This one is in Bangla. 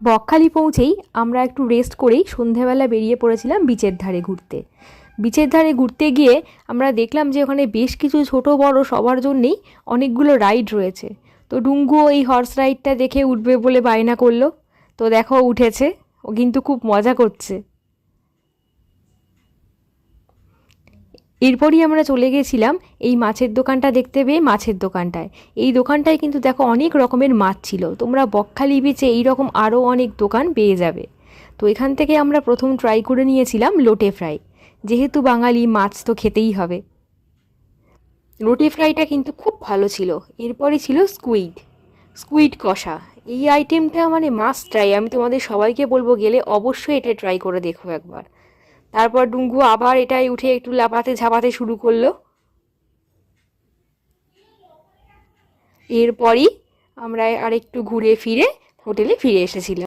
বকখালি পৌঁছেই আমরা একটু রেস্ট করেই সন্ধেবেলা বেরিয়ে পড়েছিলাম বিচের ধারে ঘুরতে। বিচের ধারে ঘুরতে গিয়ে আমরা দেখলাম যে ওখানে বেশ কিছু ছোট বড় সবার জন্যেই অনেকগুলো রাইড রয়েছে। তো ডুঙ্গুও এই হর্স রাইডটা দেখে উঠবে বলে বায়না করল। তো দেখো, উঠেছে। ও কিন্তু খুব মজা করছে। এরপরই আমরা চলে গেছিলাম এই মাছের দোকানটা দেখতে পেয়ে মাছের দোকানটায়। এই দোকানটায় কিন্তু দেখো অনেক রকমের মাছ ছিল। তোমরা বকখালি বিচে এই রকম আরও অনেক দোকান পেয়ে যাবে। তো এখান থেকে আমরা প্রথম ট্রাই করে নিয়েছিলাম লোটে ফ্রাই যেহেতু বাঙালি, মাছ তো খেতেই হবে। লোটে ফ্রাইটা কিন্তু খুব ভালো ছিল। এরপরে ছিল স্কুইড স্কুইড কষা। এই আইটেমটা মানে মাস্ট ট্রাই আমি তোমাদের সবাইকে বলব গেলে অবশ্যই এটা ট্রাই করে দেখো একবার। তারপর ডুঙ্গু আবার এটাই উঠে একটু লাপাতে ঝাপাতে শুরু করল। এরপরই আমরা আরেকটু ঘুরে ফিরে হোটেলে ফিরে এসেছিলাম।